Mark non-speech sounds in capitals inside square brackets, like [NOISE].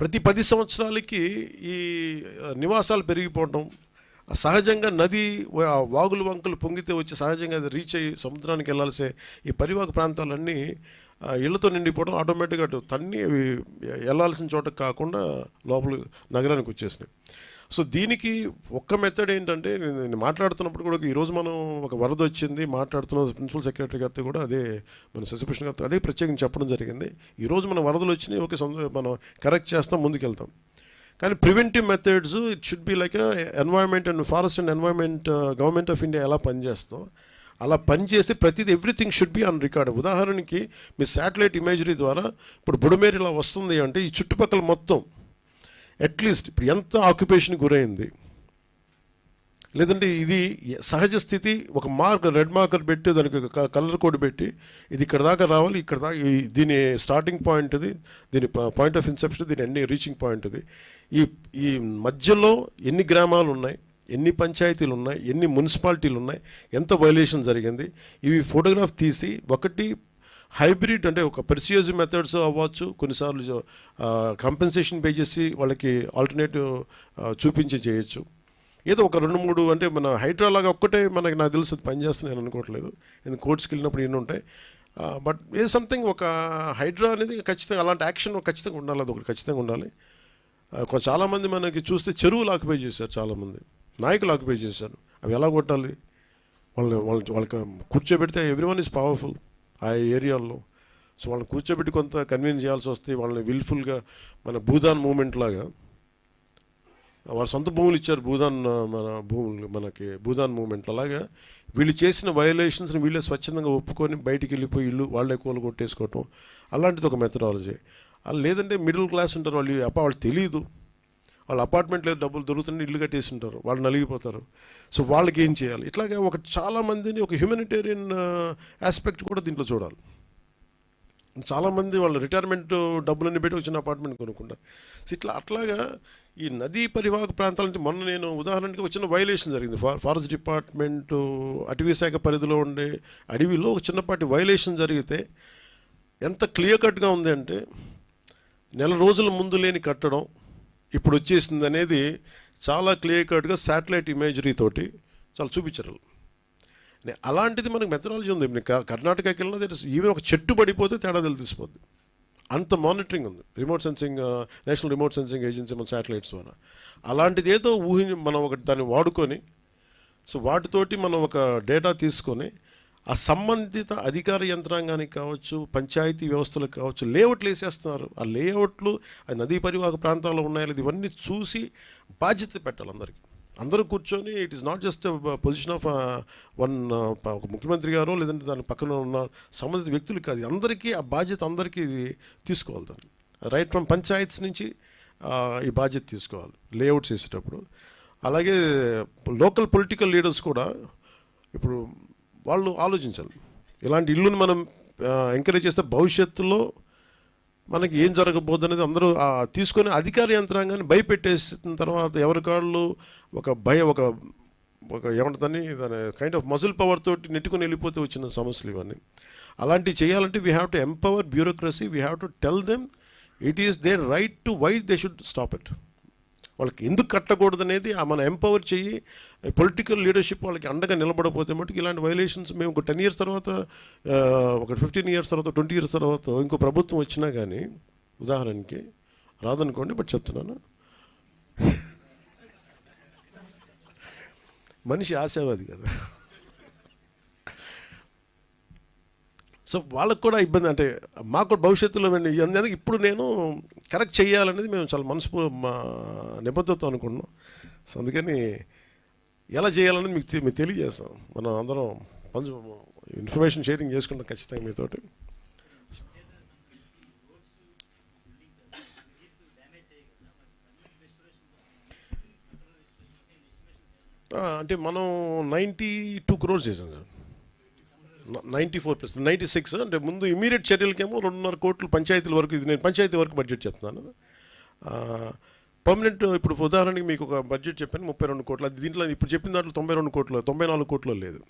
ప్రతి పది సంవత్సరాలకి ఈ నివాసాలు పెరిగిపోవడం సహజంగా నది వాగులు వంకలు పొంగితే వచ్చి సహజంగా అది రీచ్ అయ్యి సముద్రానికి వెళ్ళాల్సే ఈ పరివాహక ప్రాంతాలన్నీ ఇళ్ళతో నిండిపోవడం ఆటోమేటిక్గా అటు తన్ని అవి వెళ్ళాల్సిన చోట కాకుండా లోపల నగరానికి వచ్చేసినాయి. సో దీనికి ఒక్క మెథడ్ ఏంటంటే నేను మాట్లాడుతున్నప్పుడు కూడా ఈరోజు మనం ఒక వరద వచ్చింది మాట్లాడుతున్న ప్రిన్సిపల్ సెక్రటరీ గారితో కూడా అదే మన శశిభూషణ్ గారితో అదే ప్రత్యేకంగా చెప్పడం జరిగింది. ఈరోజు మన వరదలు వచ్చినాయి ఓకే సంద- మనం కరెక్ట్ చేస్తాం ముందుకెళ్తాం. కానీ preventive methods it should be like environment and forest and environment government of India ఎలా పనిచేస్తాం? అలా పనిచేసి ప్రతిదీ everything should be on record ఉదాహరణకి మీ శాటిలైట్ ఇమేజరీ ద్వారా ఇప్పుడు బుడమేరి ఇలా వస్తుంది అంటే ఈ చుట్టుపక్కల మొత్తం అట్లీస్ట్ ఇప్పుడు ఎంత ఆక్యుపేషన్ గురైంది? లేదంటే ఇది సహజ స్థితి ఒక మార్క్ రెడ్ మార్కర్ పెట్టి దానికి ఒక కలర్ కోడ్ పెట్టి ఇది ఇక్కడ దాకా రావాలి ఇక్కడ దాకా దీని స్టార్టింగ్ పాయింట్ ఇది దీని పాయింట్ ఆఫ్ ఇన్సెప్షన్ దీని ఎన్ని రీచింగ్ పాయింట్ ఇది. ఈ ఈ మధ్యలో ఎన్ని గ్రామాలు ఉన్నాయి ఎన్ని పంచాయతీలు ఉన్నాయి ఎన్ని మున్సిపాలిటీలు ఉన్నాయి ఎంత వైలేషన్ జరిగింది ఇవి ఫోటోగ్రాఫ్ తీసి ఒకటి హైబ్రిడ్ అంటే ఒక పర్సియస్ మెథడ్స్ అవ్వచ్చు. కొన్నిసార్లు కంపెన్సేషన్ పే చేసి వాళ్ళకి ఆల్టర్నేటివ్ చూపించి చేయొచ్చు. ఏదో ఒక రెండు మూడు అంటే మన హైడ్రా లాగా ఒక్కటే మనకి నాకు తెలుసు అది పనిచేస్తుంది నేను అనుకోవట్లేదు. ఎందుకు కోర్ట్స్కి వెళ్ళినప్పుడు ఎన్ని ఉంటాయి. బట్ ఏ సంథింగ్ ఒక హైడ్రా అనేది ఖచ్చితంగా అలాంటి యాక్షన్ ఖచ్చితంగా ఉండాలి. అది ఒకటి ఖచ్చితంగా ఉండాలి. చాలామంది మనకి చూస్తే చెరువులు ఆక్యుపై చేశారు చాలామంది. నాయకులు ఆక్యుపై చేశారు. అవి ఎలా కొట్టాలి? వాళ్ళని వాళ్ళ వాళ్ళకి కూర్చోబెడితే ఎవ్రీ వన్ ఈజ్ పవర్ఫుల్ ఆ ఏరియాల్లో. సో వాళ్ళని కూర్చోబెట్టి కొంత కన్విన్స్ చేయాల్సి వస్తే వాళ్ళని విల్ఫుల్గా మన భూదాన్ మూమెంట్ లాగా వాళ్ళ సొంత భూములు ఇచ్చారు భూదాన్ మన భూములు మనకి భూదాన్ మూమెంట్ అలాగా వీళ్ళు చేసిన వయలేషన్స్ని వీళ్ళే స్వచ్ఛందంగా ఒప్పుకొని బయటికి వెళ్ళిపోయి ఇల్లు వాళ్ళే కూలు కొట్టేసుకోవటం అలాంటిది ఒక మెథడాలజీ అలా లేదంటే మిడిల్ క్లాస్ ఉంటారు వాళ్ళు అప్ప వాళ్ళు తెలియదు వాళ్ళ అపార్ట్మెంట్లో డబ్బులు దొరుకుతుంటే ఇల్లు కట్టేసి ఉంటారు వాళ్ళు నలిగిపోతారు. సో వాళ్ళకి ఏం చేయాలి? ఇట్లాగే ఒక చాలామందిని ఒక హ్యూమనిటేరియన్ ఆస్పెక్ట్ కూడా దీంట్లో చూడాలి. చాలామంది వాళ్ళు రిటైర్మెంట్ డబ్బులన్నీ పెట్టి వచ్చిన అపార్ట్మెంట్ కొనుక్కుంటారు. సో ఇట్లా అట్లాగా ఈ నదీ పరివాహక ప్రాంతాల నుంచి మొన్న నేను ఉదాహరణకి ఒక చిన్న వైలేషన్ జరిగింది. ఫారెస్ట్ డిపార్ట్మెంట్ అటవీ శాఖ పరిధిలో ఉండే అడవిలో ఒక చిన్నపాటి వైలేషన్ జరిగితే ఎంత క్లియర్ కట్గా ఉంది అంటే నెల రోజుల ముందు లేని కట్టడం ఇప్పుడు వచ్చేసింది అనేది చాలా క్లియర్ కట్గా శాటిలైట్ ఇమేజరీ తోటి చాలా చూపించరు. నే- అలాంటిది మనకు మెథడాలజీ ఉంది. కర్ణాటకకి వెళ్ళినా ఈవెన్ ఒక చెట్టు పడిపోతే తేడా తెలిసిపోద్ది. అంత మానిటరింగ్ ఉంది. Remote sensing national remote sensing agency మన శాటిలైట్స్ ద్వారా. అలాంటిది ఏదో ఊహి మనం ఒక దాన్ని వాడుకొని సో వాటితోటి మనం ఒక డేటా తీసుకొని ఆ సంబంధిత అధికార యంత్రాంగానికి కావచ్చు పంచాయతీ వ్యవస్థలకు కావచ్చు లేఅవుట్లు వేసేస్తున్నారు. ఆ లేఅవుట్లు ఆ నదీ పరివాహక ప్రాంతాల్లో ఉన్నాయో ఇవన్నీ చూసి బాధ్యత పెట్టాలి అందరికీ. అందరూ కూర్చొని it is not just position of one ఒక ముఖ్యమంత్రి గారో లేదంటే దాని పక్కన ఉన్న సంబంధిత వ్యక్తులు కాదు. అందరికీ ఆ బాధ్యత అందరికీ తీసుకోవాలి దాన్ని. రైట్ ఫ్రమ్ పంచాయత్స్ నుంచి uh, ఈ బాధ్యత తీసుకోవాలి. లేఅవుట్స్ వేసేటప్పుడు. అలాగే లోకల్ పొలిటికల్ లీడర్స్ కూడా ఇప్పుడు వాళ్ళు ఆలోచించాలి. ఇలాంటి ఇల్లుని మనం ఎంకరేజ్ చేస్తే భవిష్యత్తులో మనకి ఏం జరగబోద్దు అనేది అందరూ తీసుకొని అధికార యంత్రాంగాన్ని భయపెట్టేసిన తర్వాత ఎవరి కాళ్ళు ఒక భయ ఒక ఒక ఏమంటుందని దాని కైండ్ ఆఫ్ మజిల్ పవర్ తోటి నెట్టుకొని వెళ్ళిపోతే వచ్చిన సమస్యలు ఇవన్నీ. అలాంటివి చేయాలంటే we have to empower bureaucracy we have to tell them it is their right to why they should stop it వాళ్ళకి ఎందుకు కట్టకూడదు అనేది ఆ మనం ఎంపవర్ చెయ్యి పొలిటికల్ లీడర్షిప్ వాళ్ళకి అండగా నిలబడకపోతే మటుకు ఇలాంటి వైలేషన్స్ మేము ఒక టెన్ ఇయర్స్ తర్వాత ఒక ఫిఫ్టీన్ ఇయర్స్ తర్వాత ట్వంటీ ఇయర్స్ తర్వాత ఇంకో ప్రభుత్వం వచ్చినా కానీ ఉదాహరణకి రాదనుకోండి బట్ చెప్తున్నాను. [LAUGHS] మనిషి ఆశావాది కదా. సో వాళ్ళకు కూడా ఇబ్బంది. అంటే మాకు కూడా భవిష్యత్తులో మేము అందుకే ఇప్పుడు నేను కరెక్ట్ చేయాలనేది మేము చాలా మనసు మా నిబద్ధత అనుకున్నాం సో అందుకని ఎలా చేయాలనేది మీకు మీకు తెలియజేస్తాం. మనం అందరం పంచు ఇన్ఫర్మేషన్ షేరింగ్ చేసుకుంటాం ఖచ్చితంగా మీతోటి. అంటే మనం నైంటీ టూ క్రోర్స్ చేసాం sir. Ninety four plus ninety six అంటే ముందు ఇమీడియట్ చర్యలకేమో రెండున్నర కోట్లు పంచాయతీల వరకు ఇది నేను పంచాయతీ వరకు బడ్జెట్ చెప్తున్నాను. పర్మనెంట్ ఇప్పుడు ఉదాహరణకి మీకు ఒక బడ్జెట్ చెప్పాను ముప్పై రెండు కోట్లు. అది దీంట్లో ఇప్పుడు చెప్పిన దాంట్లో తొంభై రెండు కోట్లు తొంభై నాలుగు కోట్లు లేదు.